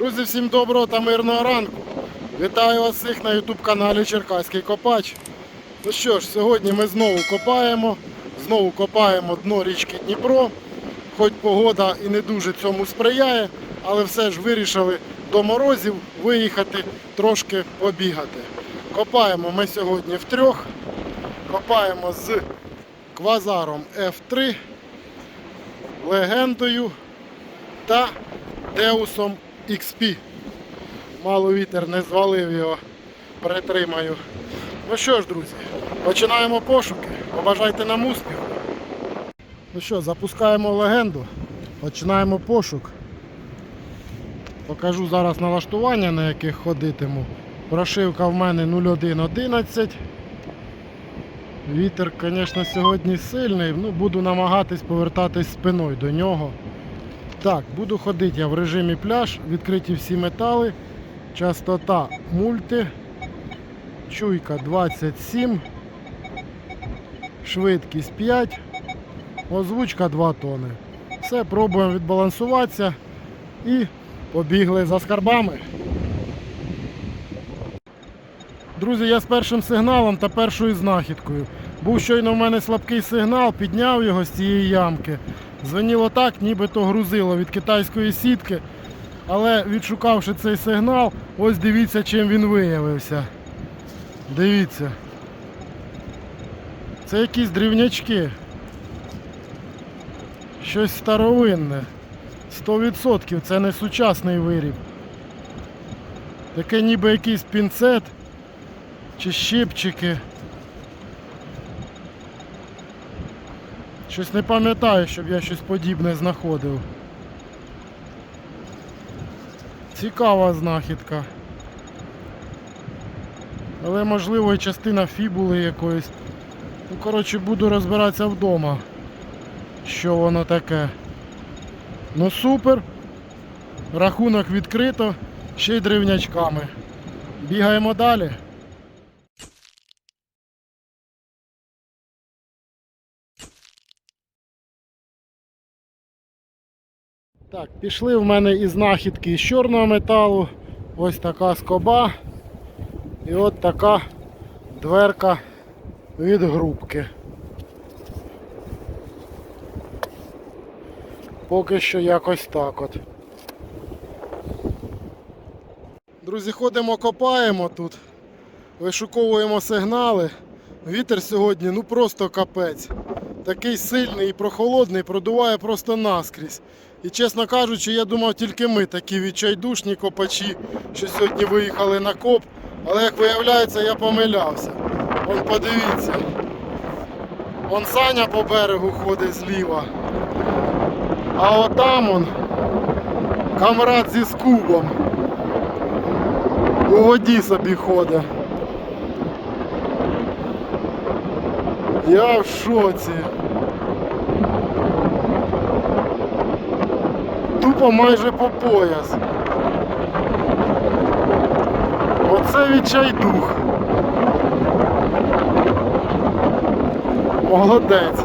Друзі, всім доброго та мирного ранку. Вітаю вас всіх на YouTube каналі Черкаський Копач. Ну що ж, сьогодні ми знову копаємо, знову копаємо дно річки Дніпро. Хоч погода і не дуже цьому сприяє, але все ж вирішили до морозів виїхати трошки побігати. Копаємо ми сьогодні втрьох. Копаємо з квазаром F3, легендою та Деусом XP. Мало вітер не звалив його, притримаю. Ну що ж, друзі, починаємо пошуки. Побажайте нам успіху. Ну що, запускаємо легенду, починаємо пошук. Покажу зараз налаштування, на яких ходитиму. Прошивка в мене 0111. Вітер, звісно, сьогодні сильний, ну, буду намагатись повертатись спиною до нього. Так, буду ходити я в режимі пляж, відкриті всі метали, частота мульти, чуйка 27, швидкість 5, озвучка 2 тони. Все, пробуємо відбалансуватися і побігли за скарбами. Друзі, я з першим сигналом та першою знахідкою. Був щойно в мене слабкий сигнал, підняв його з цієї ямки. Звеніло так, нібито грузило від китайської сітки. Але відшукавши цей сигнал, ось дивіться, чим він виявився. Дивіться. Це якісь дрівнячки. Щось старовинне. 100% це не сучасний виріб. Таке ніби якийсь пінцет чи щипчики. Щось не пам'ятаю, щоб я щось подібне знаходив. Цікава знахідка. Але можливо і частина фібули якоїсь. Ну, коротше, буду розбиратися вдома. Що воно таке. Ну супер. Рахунок відкрито, ще й древнячками. Бігаємо далі. Так, пішли в мене і знахідки з чорного металу. Ось така скоба. І от така дверка від грубки. Поки що якось так от. Друзі, ходимо, копаємо тут, вишуковуємо сигнали. Вітер сьогодні ну просто капець. Такий сильний і прохолодний, продуває просто наскрізь. І чесно кажучи, я думав тільки ми такі відчайдушні копачі, що сьогодні виїхали на коп. Але як виявляється, я помилявся. Вон подивіться. Вон Саня по берегу ходить зліва. А отам он камрад зі скубом. У воді собі ходить. Я в шоці. Тупо майже по пояс. Оце відчайдух. Молодець.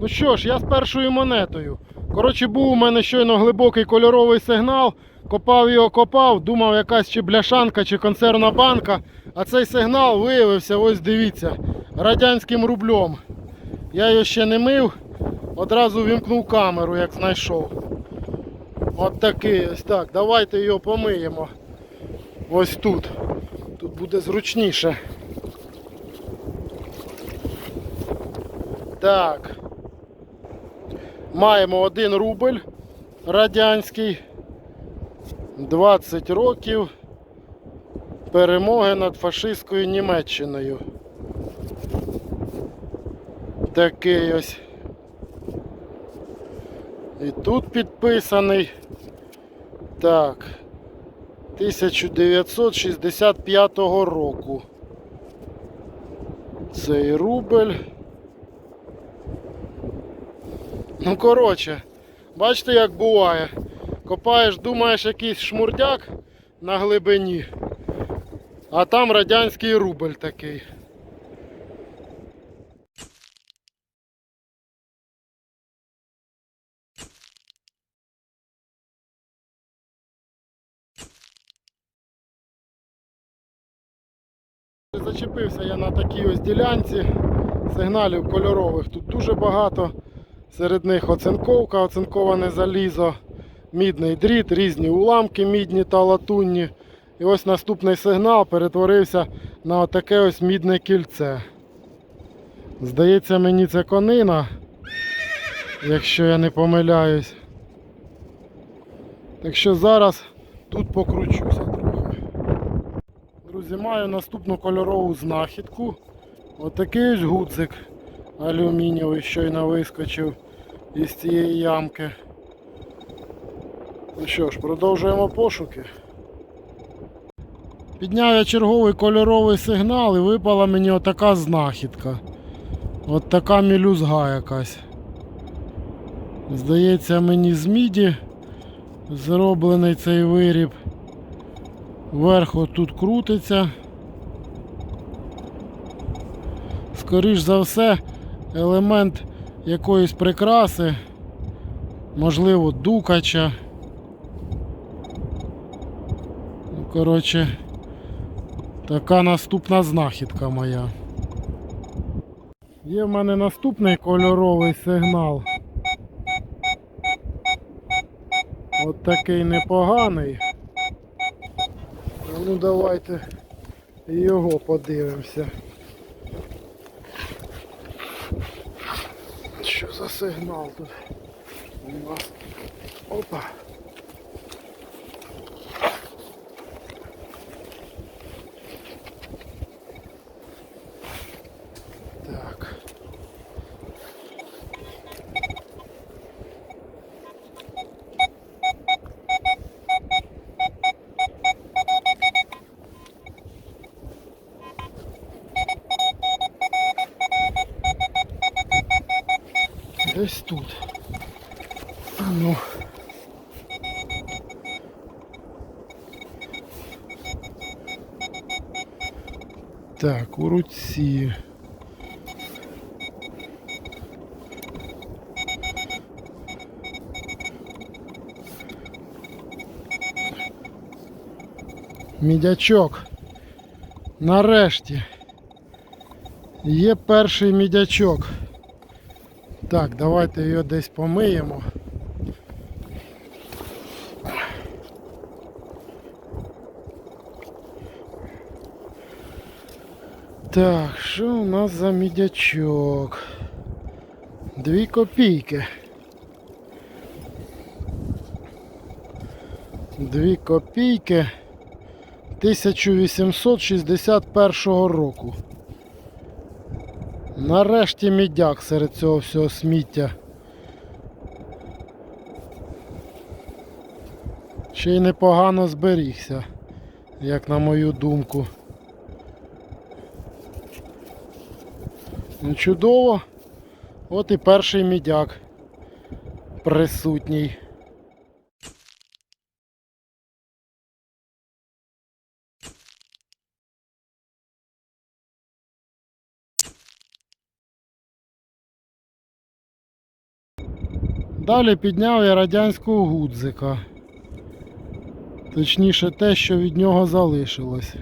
Ну що ж, я з першою монетою. Коротше, був у мене щойно глибокий кольоровий сигнал. Копав його, копав, думав якась чи бляшанка, чи консервна банка. А цей сигнал виявився, ось дивіться, радянським рублем. Я його ще не мив, одразу вімкнув камеру, як знайшов. От такий ось так. Давайте його помиємо. Ось тут. Тут буде зручніше. Так. Маємо один рубль радянський. 20 років перемоги над фашистською Німеччиною. Такий ось. І тут підписаний. Так. 1965 року. Цей рубль. Ну, коротше, бачите, як буває. Копаєш, думаєш, якийсь шмурдяк на глибині, а там радянський рубль такий. Зачепився я на такій ось ділянці сигналів кольорових. Тут дуже багато. Серед них оцинковка, оцинковане залізо мідний дріт, різні уламки мідні та латунні. І ось наступний сигнал перетворився на отаке ось мідне кільце. Здається, мені це конина, якщо я не помиляюсь. Так що зараз тут покручуся трохи. Друзі, маю наступну кольорову знахідку. Отакий ось гудзик алюмінієвий щойно вискочив із цієї ямки. Ну що ж, продовжуємо пошуки. Підняв я черговий кольоровий сигнал і випала мені отака знахідка. От така мілюзга якась. Здається, мені з міді зроблений цей виріб. Верху тут крутиться. Скоріш за все, елемент якоїсь прикраси, можливо, дукача. Ну, Коротше, така наступна знахідка моя. Є в мене наступний кольоровий сигнал. От такий непоганий. Ну давайте його подивимося. Що за сигнал тут у нас? Опа. Десь тут. А ну. Так, у руці. Мідячок. Нарешті. Є перший мідячок. Так, давайте його десь помиємо. Так, що у нас за мідячок? Дві копійки. Дві копійки 1861 року. Нарешті мідяк серед цього всього сміття. Ще й непогано зберігся, як на мою думку. Чудово. От і перший мідяк присутній. Далі підняв я радянського гудзика. Точніше те, що від нього залишилось.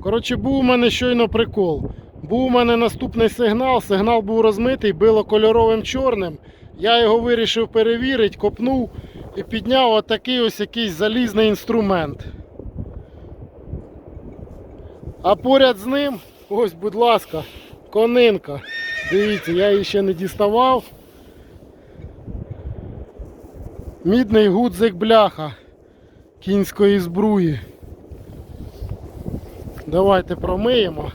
Коротше, був у мене щойно прикол. Був у мене наступний сигнал, сигнал був розмитий, било кольоровим чорним. Я його вирішив перевірити, копнув і підняв отакий ось якийсь залізний інструмент. А поряд з ним, ось, будь ласка, конинка. Дивіться, я її ще не діставав. Мідний гудзик бляха кінської збруї. Давайте промиємо.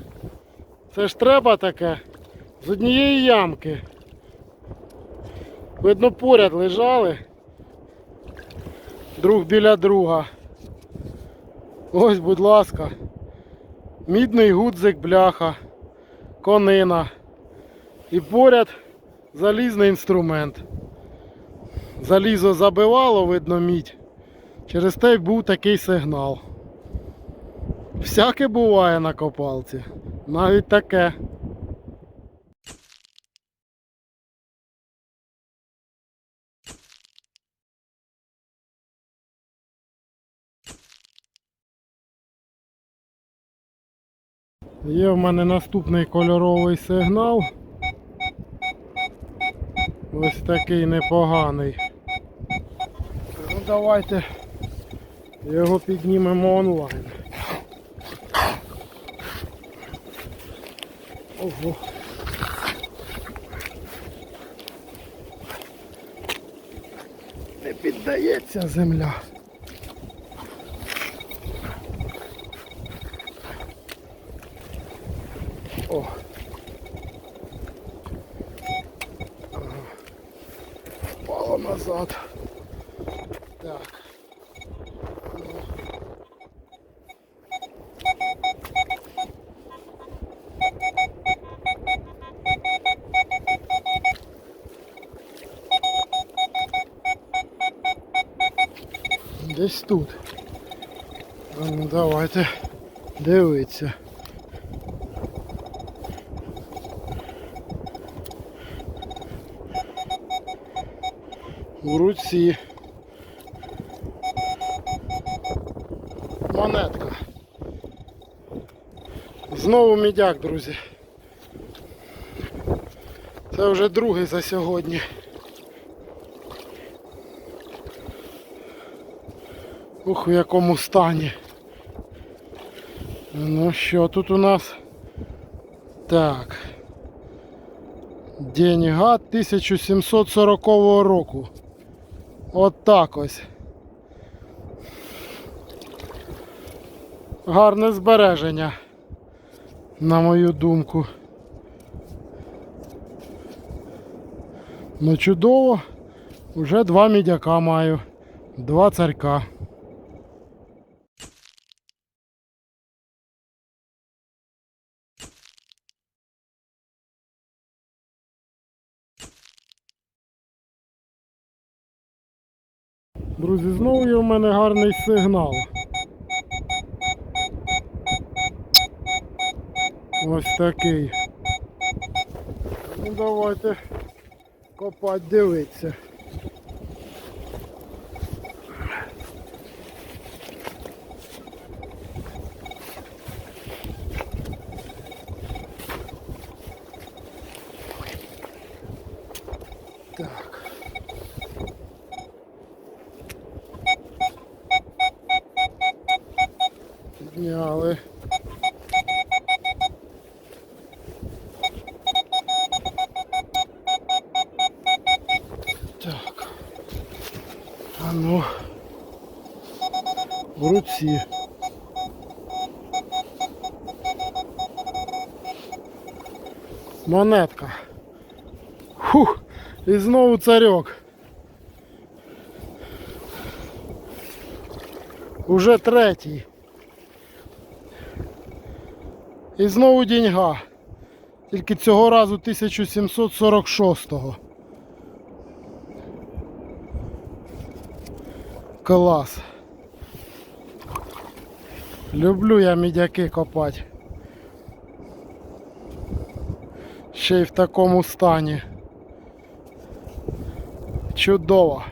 Це ж треба таке з однієї ямки. Видно, поряд лежали. Друг біля друга. Ось, будь ласка. Мідний гудзик бляха, конина. І поряд залізний інструмент. Залізо забивало, видно, мідь. Через те був такий сигнал. Всяке буває на копалці. Навіть таке. Є в мене наступний кольоровий сигнал. Ось такий непоганий. Ну давайте його піднімемо онлайн. Ого. Не піддається земля. О. назад. Так. Ну. Десь тут. А Ну давайте дивитися. У руці. Монетка. Знову мідяк, друзі. Це вже другий за сьогодні. Ух, в якому стані. Ну що тут у нас? Так. Деньга 1740 року. От так ось. Гарне збереження, на мою думку. Ну чудово, вже два мідяка маю, два царька. Друзі, знову є в мене гарний сигнал. Ось такий. Ну давайте копати, дивитися. В руці. Монетка. Фух. І знову царьок. Уже третій. І знову деньга. Тільки цього разу 1746-го. Клас. Люблю я мідяки копати. Ще й в такому стані. Чудово.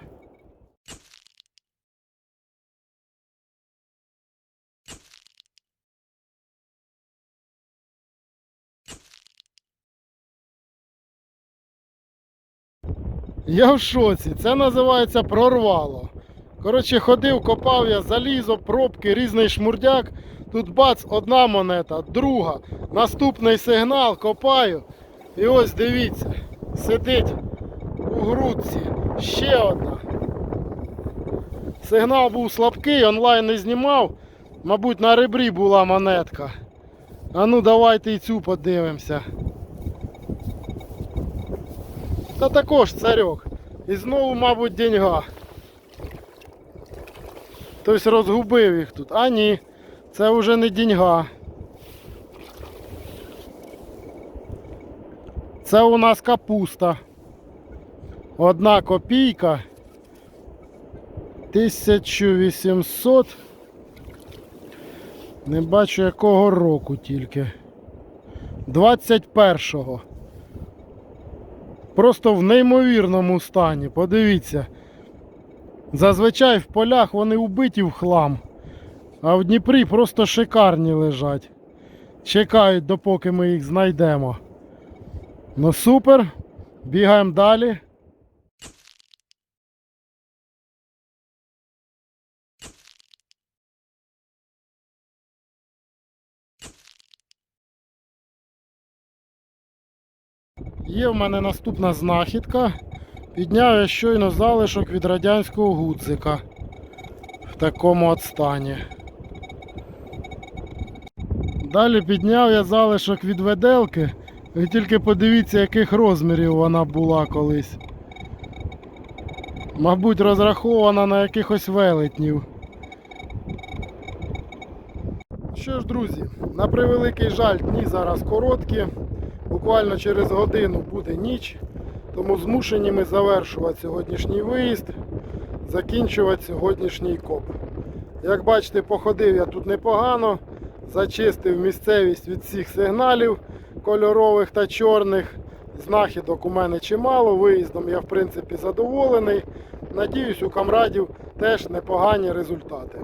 Я в шоці. Це називається прорвало. Коротше, ходив, копав я залізо, пробки, різний шмурдяк. Тут бац, одна монета, друга. Наступний сигнал, копаю. І ось дивіться, сидить у грудці. Ще одна. Сигнал був слабкий, онлайн не знімав. Мабуть, на ребрі була монетка. А ну давайте і цю подивимося. Та також царьок. І знову, мабуть, деньга. Хтось розгубив їх тут. А ні, це вже не деньга. Це у нас капуста. Одна копійка. 1800. Не бачу якого року тільки. 21-го. Просто в неймовірному стані. Подивіться. Зазвичай в полях вони убиті в хлам. А в Дніпрі просто шикарні лежать. чекають, допоки ми їх знайдемо. Ну супер. Бігаємо далі. Є в мене наступна знахідка. Підняв я щойно залишок від радянського гудзика в такому от стані. Далі підняв я залишок від веделки. Ви тільки подивіться, яких розмірів вона була колись. Мабуть, розрахована на якихось велетнів. Що ж, друзі, на превеликий жаль, дні зараз короткі. Буквально через годину буде ніч, тому змушені ми завершувати сьогоднішній виїзд, закінчувати сьогоднішній коп. Як бачите, походив я тут непогано, зачистив місцевість від всіх сигналів кольорових та чорних. Знахідок у мене чимало, виїздом я в принципі задоволений. Надіюсь, у камрадів теж непогані результати.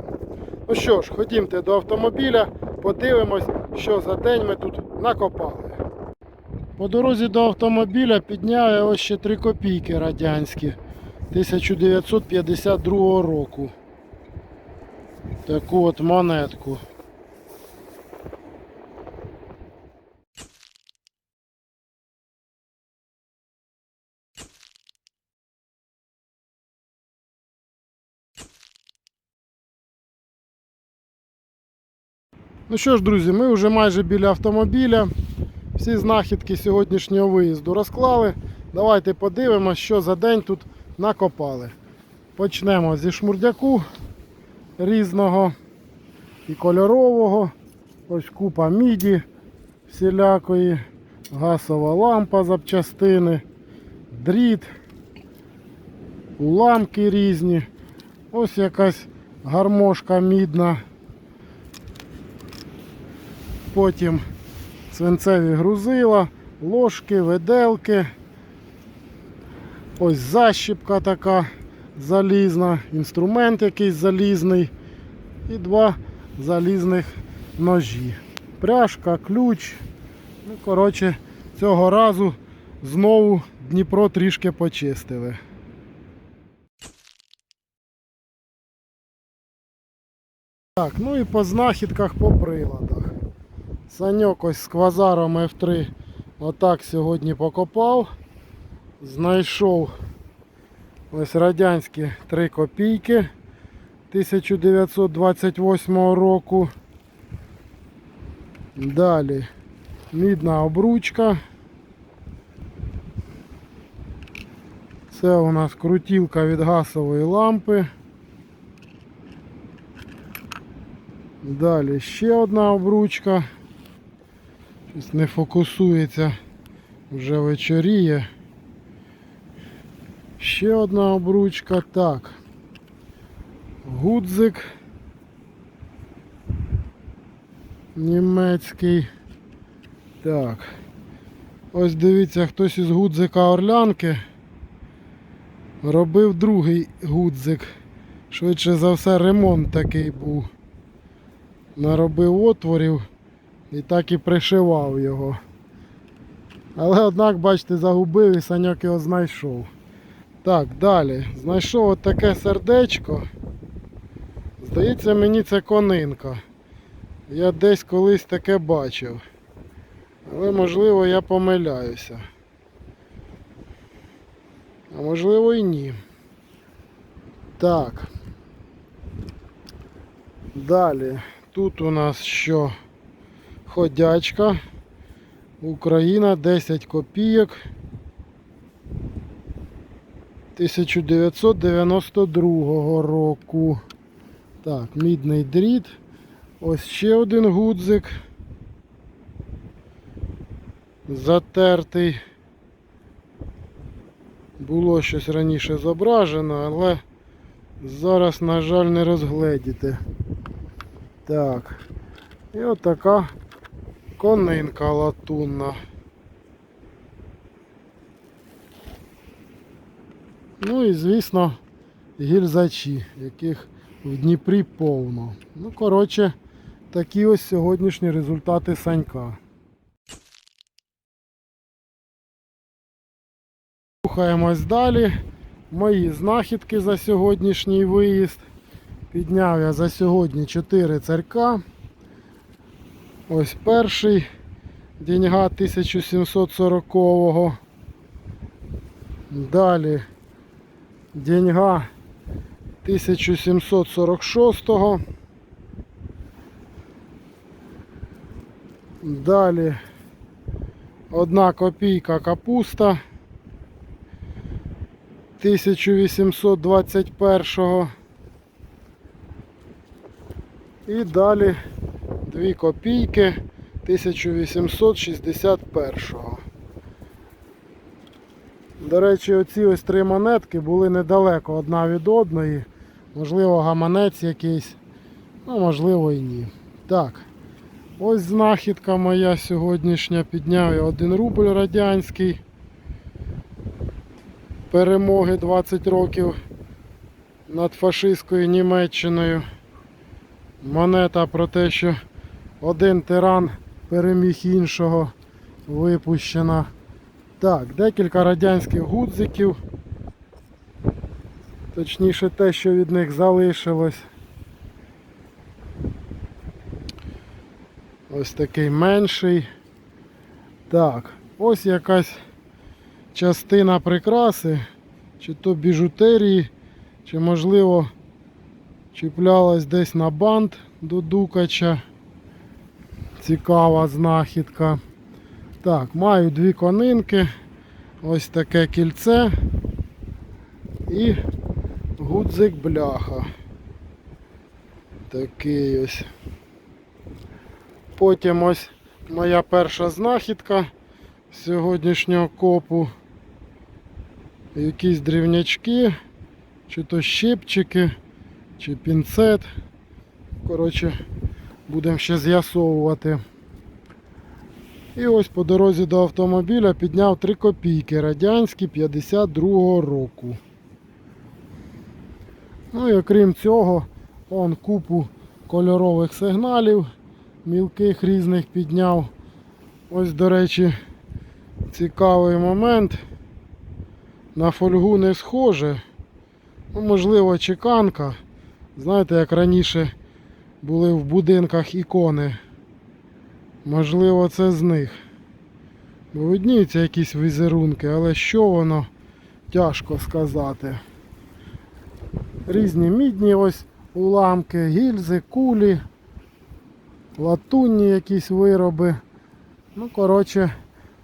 Ну що ж, ходімте до автомобіля, подивимось, що за день ми тут накопали. По дорозі до автомобіля підняв я ось ще 3 копійки радянські 1952 року. Таку от монетку. Ну що ж, друзі, ми вже майже біля автомобіля. Всі знахідки сьогоднішнього виїзду розклали. Давайте подивимося, що за день тут накопали. Почнемо зі шмурдяку різного і кольорового. Ось купа міді всілякої, гасова лампа запчастини, дріт, уламки різні. Ось якась гармошка мідна. Потім свинцеві грузила, ложки, виделки. Ось защіпка така залізна, інструмент якийсь залізний і два залізних ножі. Пряжка, ключ. Ну, коротше, цього разу знову Дніпро трішки почистили. Так, ну і по знахідках по приладах. Саньок ось з квазаром F3 отак сьогодні покопав. Знайшов ось радянські 3 копійки 1928 року. Далі мідна обручка. Це у нас крутілка від газової лампи. Далі ще одна обручка. Не фокусується, вже вечоріє. Ще одна обручка. Так. Гудзик. Німецький. Так. Ось дивіться, хтось із гудзика орлянки робив другий гудзик. Швидше за все ремонт такий був. Наробив отворів і так і пришивав його. Але однак, бачите, загубив і саньок його знайшов. Так, далі. Знайшов от таке сердечко. Здається, мені це конинка. Я десь колись таке бачив. Але можливо я помиляюся. А можливо і ні. Так. Далі. Тут у нас що? Ходячка. Україна 10 копійок. 1992 року. Так, мідний дріт. Ось ще один гудзик. Затертий. Було щось раніше зображено, але зараз, на жаль, не розгледіти. Так. І от така конинка латунна. Ну і звісно гільзачі, яких в Дніпрі повно. Ну, коротше, такі ось сьогоднішні результати санька. Рухаємось далі. Мої знахідки за сьогоднішній виїзд. Підняв я за сьогодні 4 царька. Ось перший деньга 1740-го. Далі деньга 1746-го. Далі одна копійка капуста 1821-го. І далі 2 копійки 1861-го. До речі, оці ось три монетки були недалеко одна від одної. Можливо, гаманець якийсь, ну можливо і ні. Так, ось знахідка моя сьогоднішня. Підняв я 1 рубль радянський. Перемоги 20 років над фашистською Німеччиною. Монета про те, що один тиран переміг іншого випущена. Так, декілька радянських гудзиків. Точніше те, що від них залишилось. Ось такий менший. Так, ось якась частина прикраси, чи то біжутерії, чи можливо чіплялась десь на бант до дукача. Цікава знахідка. Так, маю дві конинки, ось таке кільце і гудзик бляха. Такий ось. Потім ось моя перша знахідка сьогоднішнього копу. Якісь дрівнячки, чи то щипчики, чи пінцет. Коротше, будемо ще з'ясовувати. І ось по дорозі до автомобіля підняв 3 копійки радянські 52-го року. Ну і окрім цього, он купу кольорових сигналів мілких різних підняв. Ось, до речі, цікавий момент. На фольгу не схоже. Ну, можливо, чеканка. Знаєте, як раніше були в будинках ікони. Можливо, це з них. Бо видніються якісь візерунки, але що воно тяжко сказати. Різні мідні ось уламки, гільзи, кулі, латунні якісь вироби. Ну, коротше,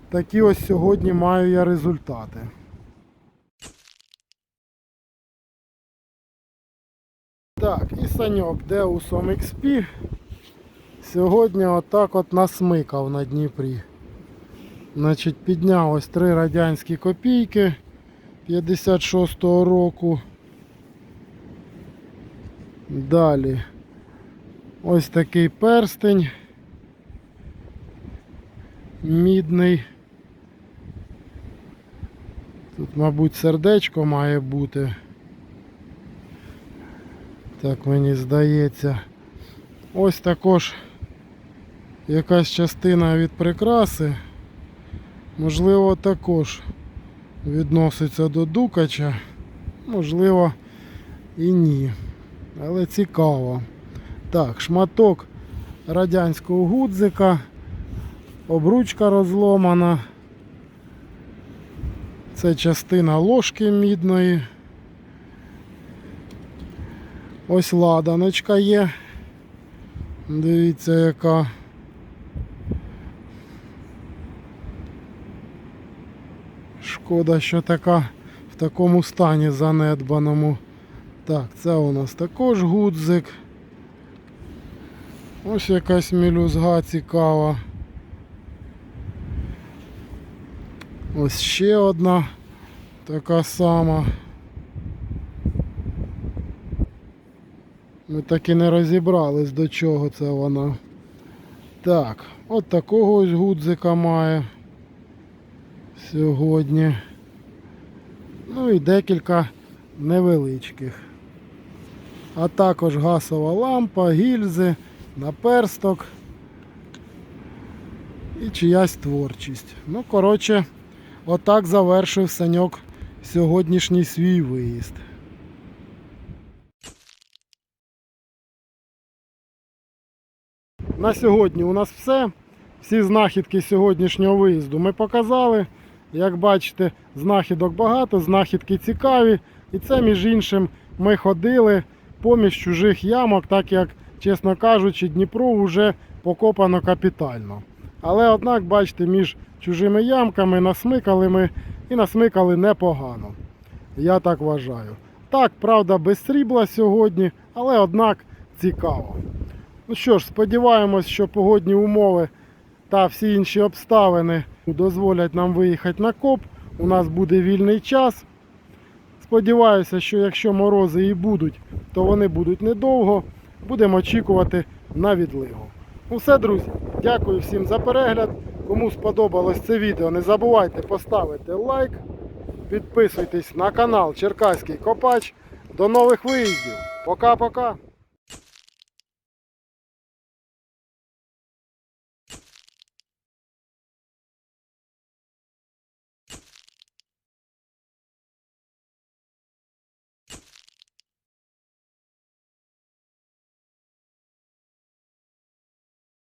такі ось сьогодні маю я результати. Так, саньок Deusом XP сьогодні отак от насмикав на Дніпрі. Значить, підняв ось три радянські копійки 56-го року. Далі ось такий перстень мідний. Тут, мабуть, сердечко має бути. Так мені здається. Ось також якась частина від прикраси. Можливо, також відноситься до дукача. Можливо і ні. Але цікаво. Так, шматок радянського гудзика, обручка розломана. Це частина ложки мідної. Ось ладаночка є. Дивіться яка. Шкода, що така в такому стані занедбаному. Так, це у нас також гудзик. Ось якась мілюзга цікава. Ось ще одна така сама. Ми так і не розібрались до чого це вона. Так, от такого ось гудзика має сьогодні. Ну і декілька невеличких. А також газова лампа, гільзи, наперсток і чиясь творчість. Ну, коротше, отак завершив Саньок сьогоднішній свій виїзд. На сьогодні у нас все. Всі знахідки сьогоднішнього виїзду ми показали. Як бачите, знахідок багато, знахідки цікаві. І це, між іншим, ми ходили поміж чужих ямок, так як, чесно кажучи, Дніпро вже покопано капітально. Але однак, бачите, між чужими ямками насмикали ми і насмикали непогано. Я так вважаю. Так, правда, без срібла сьогодні, але однак цікаво. Ну що ж, сподіваємось, що погодні умови та всі інші обставини дозволять нам виїхати на коп. У нас буде вільний час. Сподіваюся, що якщо морози і будуть, то вони будуть недовго. Будемо очікувати на відлигу. Ну все, друзі, дякую всім за перегляд. Кому сподобалось це відео, не забувайте поставити лайк. Підписуйтесь на канал Черкаський Копач. До нових виїздів. Пока-пока.